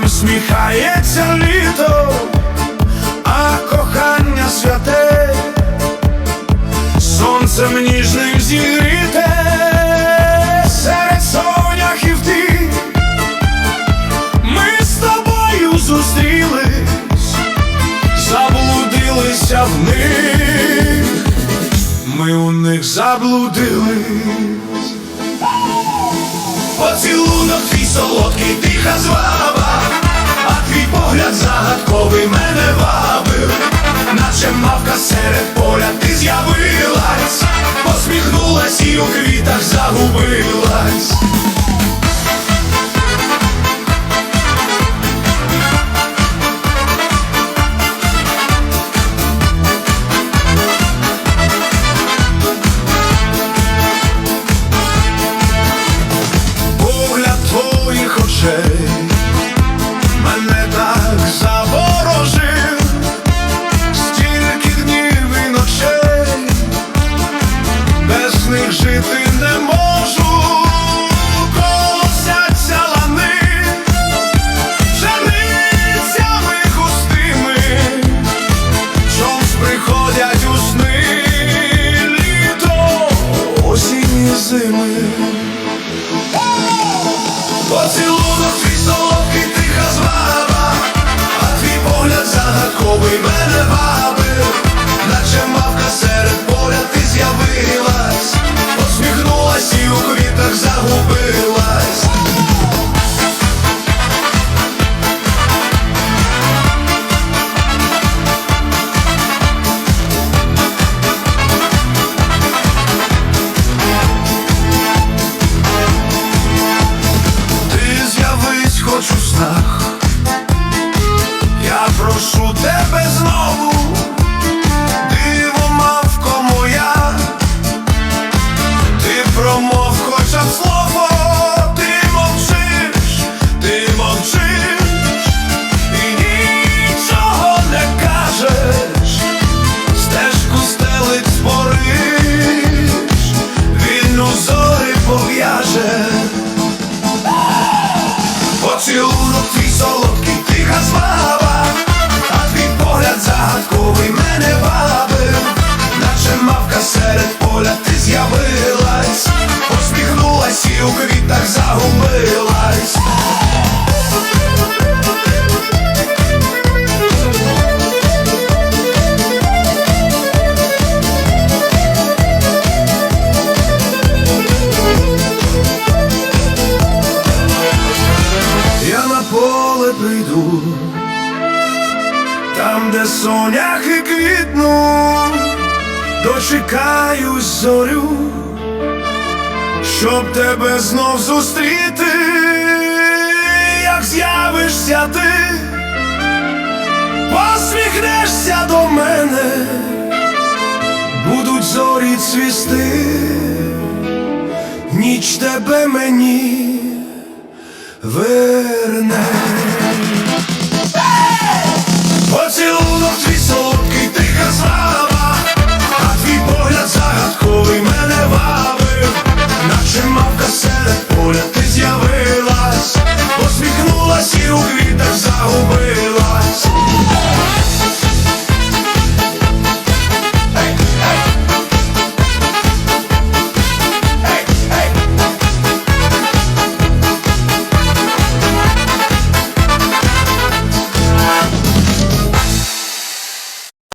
нам сміхається літо, а кохання святе, сонцем ніжним зігріте серед ти з тобою зустрілись, заблудилися в них, ми у них заблудились. Поцілунок твій солодкий тиха звав. call me man. зими. Поцілуй запах соняхи квітну, дочекаюсь зорю, щоб тебе знов зустріти, як з'явишся ти, посміхнешся до мене, будуть зорі цвісти, ніч тебе мені верне.